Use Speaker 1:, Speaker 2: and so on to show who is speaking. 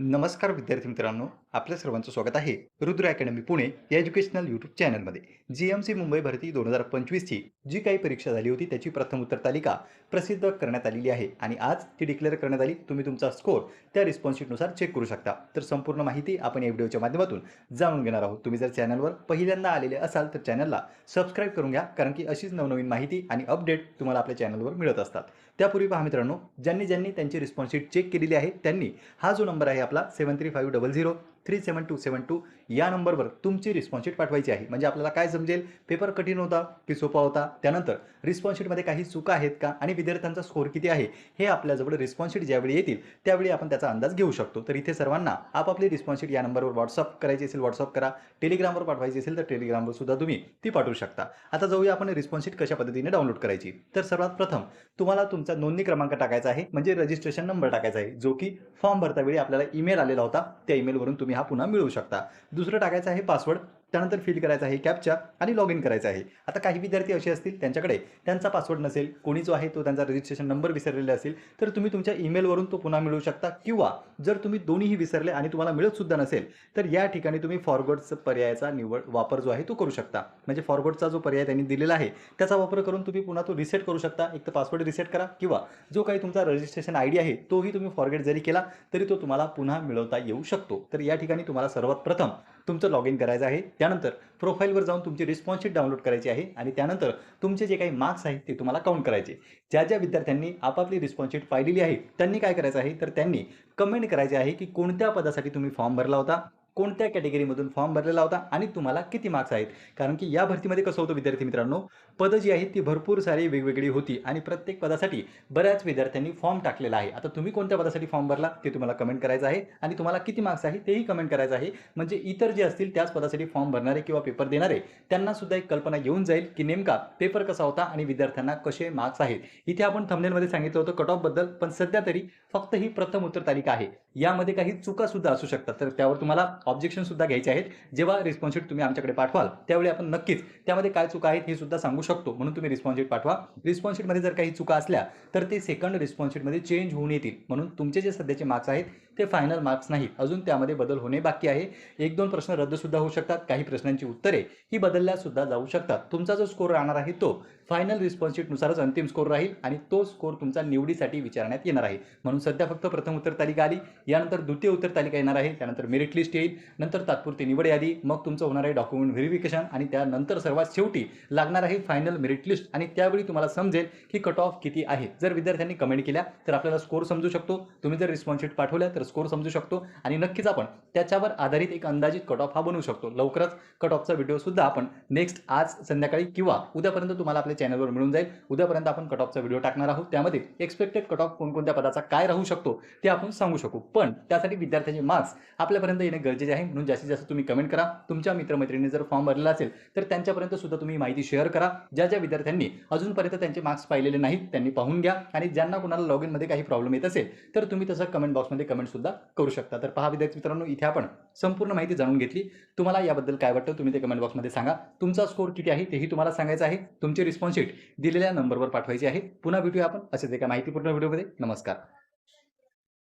Speaker 1: नमस्कार विद्यार्थी मित्रांनो आपल्या सर्वांचं स्वागत आहे रुद्र अकॅडमी पुणे या एज्युकेशनल यूट्यूब चॅनलमध्ये जी एम सी मुंबई भरती दोन हजार पंचवीसची जी काही परीक्षा झाली होती त्याची प्रथम उत्तर तालिका प्रसिद्ध करण्यात आलेली आहे आणि आज ती डिक्लेअर करण्यात आली. तुम्ही तुमचा स्कोर त्या रिस्पॉन्सशीटनुसार चेक करू शकता. तर संपूर्ण माहिती आपण या व्हिडिओच्या माध्यमातून जाणून घेणार आहोत. तुम्ही जर चॅनलवर पहिल्यांदा आलेले असाल तर चॅनलला सबस्क्राईब करून घ्या कारण की अशीच नवनवीन माहिती आणि अपडेट तुम्हाला आपल्या चॅनलवर मिळत असतात. त्यापूर्वी पहा मित्रांनो ज्यांनी ज्यांनी त्यांची रिस्पॉन्सशीट चेक केलेली आहे त्यांनी हा जो नंबर आहे आपला seven three five double zero three seven two seven two या नंबरवर तुमची रिस्पॉन्सिट पाठवायची आहे. म्हणजे आपल्याला काय समजेल? पेपर कठीण होता की सोपा होता? त्यानंतर रिस्पॉन्सशीटमध्ये काही चुका आहेत का? आणि विद्यार्थ्यांचा स्कोर किती आहे? हे आपल्याजवळ रिस्पॉन्सशीट ज्यावेळी येतील त्यावेळी आपण त्याचा अंदाज घेऊ शकतो. तर इथे सर्वांना आपापली रिस्पॉन्सशीट या नंबरवर व्हॉट्सअप करायची असेल व्हॉट्सअप करा. टेलिग्रामवर पाठवायची असेल तर टेलिग्रामवर सुद्धा तुम्ही ती पाठवू शकता. आता जाऊया आपण रिस्पॉन्सशीट कशा पद्धतीने डाउनलोड करायची. तर सर्वात प्रथम तुम्हाला तुमचा नोंदणी क्रमांक टाकायचा आहे. म्हणजे रजिस्ट्रेशन नंबर टाकायचा आहे जो की फॉर्म भरतावेळी आपल्याला ईमेल आलेला होता. त्या ईमेलवरून तुम्ही तुम्ही हा पुन्हा मिळवू शकता. दुसरं टाकायचं आहे पासवर्ड त्यानंतर फिल करायचं आहे कॅपच्या आणि लॉग इन करायचं आहे. आता काही विद्यार्थी असे असतील त्यांच्याकडे त्यांचा पासवर्ड नसेल कोणी जो आहे तो त्यांचा रजिस्ट्रेशन नंबर विसरलेला असेल तर तुम्ही तुमच्या ईमेलवरून तो पुन्हा मिळवू शकता. किंवा जर तुम्ही दोन्हीही विसरले आणि तुम्हाला मिळतसुद्धा नसेल तर या ठिकाणी तुम्ही फॉरवर्डचा पर्यायाचा निवड वापर जो आहे तो करू शकता. म्हणजे फॉरवर्डचा जो पर्याय त्यांनी दिलेला आहे त्याचा वापर करून तुम्ही पुन्हा तो रिसेट करू शकता. एक तर पासवर्ड रिसेट करा किंवा जो काही तुमचा रजिस्ट्रेशन आय डी आहे तोही तुम्ही फॉरगेट जरी केला तरी तो तुम्हाला पुन्हा मिळवता येऊ शकतो. तर या ठिकाणी तुम्हाला सर्वात प्रथम तुमचं लॉग इन करायचं आहे. त्यानंतर प्रोफाईलवर जाऊन तुमची रिस्पॉन्सशीट डाउनलोड करायची आहे आणि त्यानंतर तुमचे जे काही मार्क्स आहेत ते तुम्हाला काउंट करायचे. ज्या ज्या विद्यार्थ्यांनी आपापली रिस्पॉन्सशीट पाहिलेली आहे त्यांनी काय करायचं आहे? तर त्यांनी कमेंट करायचे आहे की कोणत्या पदासाठी तुम्ही फॉर्म भरला होता? कोणत्या कॅटेगरीमधून फॉर्म भरलेला होता आणि तुम्हाला किती मार्क्स आहेत? कारण की या भरतीमध्ये कसं होतं विद्यार्थी मित्रांनो पदं जी आहेत ती भरपूर सारी वेगवेगळी होती आणि प्रत्येक पदासाठी बऱ्याच विद्यार्थ्यांनी फॉर्म टाकलेला आहे. आता तुम्ही कोणत्या पदासाठी फॉर्म भरला ते तुम्हाला कमेंट करायचं आहे आणि तुम्हाला किती मार्क्स आहे तेही कमेंट करायचं आहे. म्हणजे इतर जे असतील त्याच पदासाठी फॉर्म भरणारे किंवा पेपर देणारे त्यांना सुद्धा एक कल्पना येऊन जाईल की नेमका पेपर कसा होता आणि विद्यार्थ्यांना कसे मार्क्स आहेत. इथे आपण थमनेलमध्ये सांगितलं होतं कट ऑफबद्दल पण सध्या तरी फक्त ही प्रथम उत्तर तालिका आहे. यामध्ये काही चुका सुद्धा असू शकतात. तर त्यावर तुम्हाला ऑब्जेक्शन सुद्धा घ्यायचे आहेत. जेव्हा रिस्पॉन्सिट तुम्ही आमच्याकडे पाठवाल त्यावेळी आपण नक्कीच त्यामध्ये काय चुका आहेत हे सुद्धा सांगू शकतो. म्हणून तुम्ही रिस्पॉन्सिट पाठवा. रिस्पॉन्सिटमध्ये जर काही चुका असल्या तर ते सेकंड रिस्पॉन्सिटमध्ये चेंज होऊन येतील. म्हणून तुमचे जे सध्याचे मार्क्स आहेत ते फायनल मार्क्स नाही. अजून त्यामध्ये बदल होणे बाकी आहे. एक दोन प्रश्न रद्दसुद्धा होऊ शकतात. काही प्रश्नांची उत्तरे ही बदलल्या सुद्धा जाऊ शकतात. तुमचा जो स्कोर राहणार आहे तो फायनल रिस्पॉन्सिटनुसारच अंतिम स्कोर राहील आणि तो स्कोर तुमचा निवडीसाठी विचारण्यात येणार आहे. म्हणून सध्या फक्त प्रथम उत्तर तालिका आली यानंतर द्वितीय उत्तर तालिका येणार आहे त्यानंतर मेरिट लिस्ट येईल नंतर तात्पुरती निवड यादी मग तुमचं होणार आहे डॉक्युमेंट व्हेरिफिकेशन आणि त्यानंतर सर्वात शेवटी लागणार आहे फायनल मेरिट लिस्ट आणि त्यावेळी तुम्हाला समजेल की कट ऑफ किती आहे. जर विद्यार्थ्यांनी कमेंट केल्या तर आपल्याला स्कोर समजू शकतो. तुम्ही जर रिस्पॉन्सिट पाठवल्या तर स्कोर समजू शकतो आणि नक्कीच आपण त्याच्यावर आधारित एक अंदाजित कट ऑफ हा बनवू शकतो. लवकरच कट ऑफचा व्हिडिओ सुद्धा आपण नेक्स्ट आज संध्याकाळी किंवा उद्यापर्यंत तुम्हाला आपल्या चॅनलवर मिळून जाईल. उद्यापर्यंत आपण कट ऑफचा व्हिडिओ टाकणार आहोत. त्यामध्ये एक्सपेक्टेड कट ऑफ कोणकोणत्या पदाचा काय राहू शकतो ते आपण सांगू शकू. पण त्यासाठी विद्यार्थ्यांचे मार्क्स आपल्यापर्यंत येणे गरजेचे आहे. म्हणून जास्तीत जास्त तुम्ही कमेंट करा. तुमच्या मित्रमैत्रिणी जर फॉर्म भरलेला असेल तर त्यांच्यापर्यंत सुद्धा तुम्ही माहिती शेअर करा. ज्या ज्या विद्यार्थ्यांनी अजूनपर्यंत त्यांचे मार्क्स पाहिलेले नाहीत त्यांनी पाहून घ्या. आणि ज्यांना कुणाला लॉग इनमध्ये काही प्रॉब्लेम येत असेल तर तुम्ही तसं कमेंट बॉक्समध्ये कमेंट सुद्धा करू शकता. तर पहा विद्यार्थी मित्रांनो इथे आपण संपूर्ण माहिती जाणून घेतली. तुम्हाला याबद्दल काय वाटतं तुम्ही ते कमेंट बॉक्समध्ये सांगा. तुमचा स्कोर किती आहे तेही तुम्हाला सांगायचं आहे. तुमचे रिस्पॉन्स रिस्पॉन्स शीट दिलेल्या नंबरवर पाठवायची आहे. पुन्हा भेटूया आपण असेच एका माहितीपूर्ण व्हिडिओमध्ये. नमस्कार.